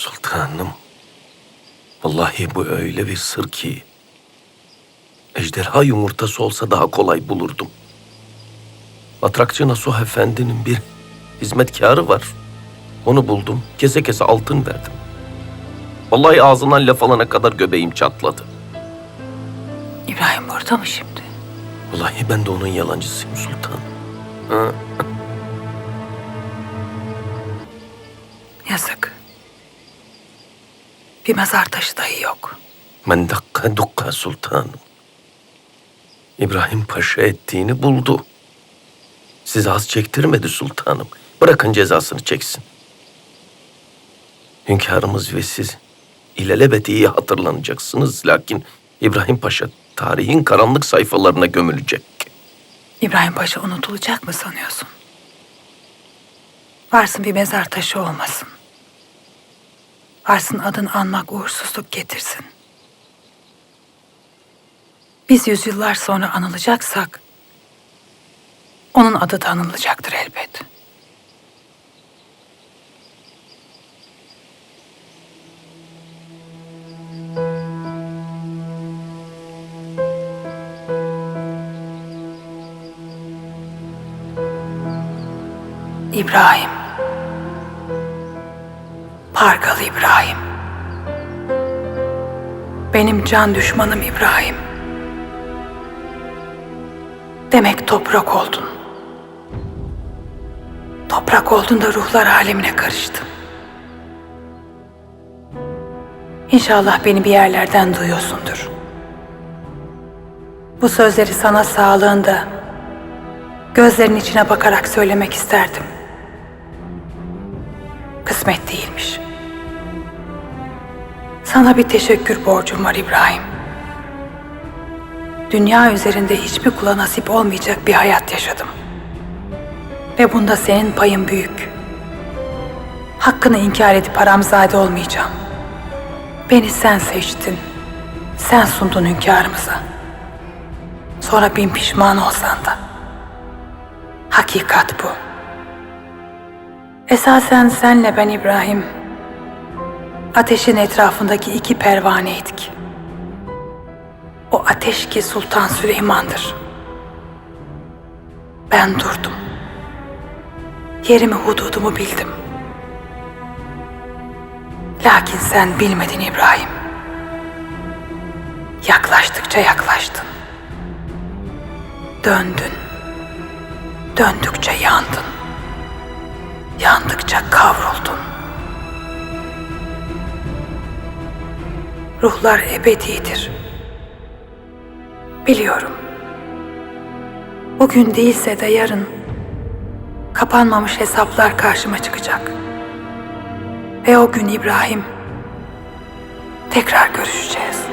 Sultanım. Vallahi bu öyle bir sır ki. Ejderha yumurtası olsa daha kolay bulurdum. Matrakçı Nasuh Efendi'nin bir hizmetkarı var. Onu buldum. Kese kese altın verdim. Vallahi ağzından laf alana kadar göbeğim çatladı. İbrahim burada mı şimdi? Vallahi ben de onun yalancısıyım sultanım. Ha, Yazık. Bir mezar taşı dahi yok. Men dakka dukka sultanım. İbrahim Paşa ettiğini buldu. Sizi az çektirmedi sultanım. Bırakın cezasını çeksin. Hünkârımız ve siz ilelebet iyi hatırlanacaksınız. Lakin İbrahim Paşa tarihin karanlık sayfalarına gömülecek. İbrahim Paşa unutulacak mı sanıyorsun? Varsın bir mezar taşı olmasın. Varsın adını anmak uğursuzluk getirsin. Biz yüzyıllar sonra anılacaksak, onun adı da anılacaktır elbet. İbrahim. Pargalı İbrahim. Benim can düşmanım İbrahim. Demek toprak oldun. Toprak oldun da ruhlar alemine karıştın. İnşallah beni bir yerlerden duyuyorsundur. Bu sözleri sana sağlığında, gözlerin içine bakarak söylemek isterdim. Kısmet değilmiş. Sana bir teşekkür borcum var İbrahim. Dünya üzerinde hiçbir kula nasip olmayacak bir hayat yaşadım. Ve bunda senin payın büyük. Hakkını inkar edip haramzade olmayacağım. Beni sen seçtin. Sen sundun hünkârımıza. Sonra bin pişman olsan da. Hakikat bu. Esasen senle ben İbrahim, ateşin etrafındaki iki pervaneydik. O ateş ki Sultan Süleyman'dır. Ben durdum. Yerimi hududumu bildim. Lakin sen bilmedin İbrahim. Yaklaştıkça yaklaştın. Döndün. Döndükçe yandın. Yandıkça kavruldun. Ruhlar ebedidir. Biliyorum. Bugün değilse de yarın kapanmamış hesaplar karşıma çıkacak. Ve o gün İbrahim tekrar görüşeceğiz.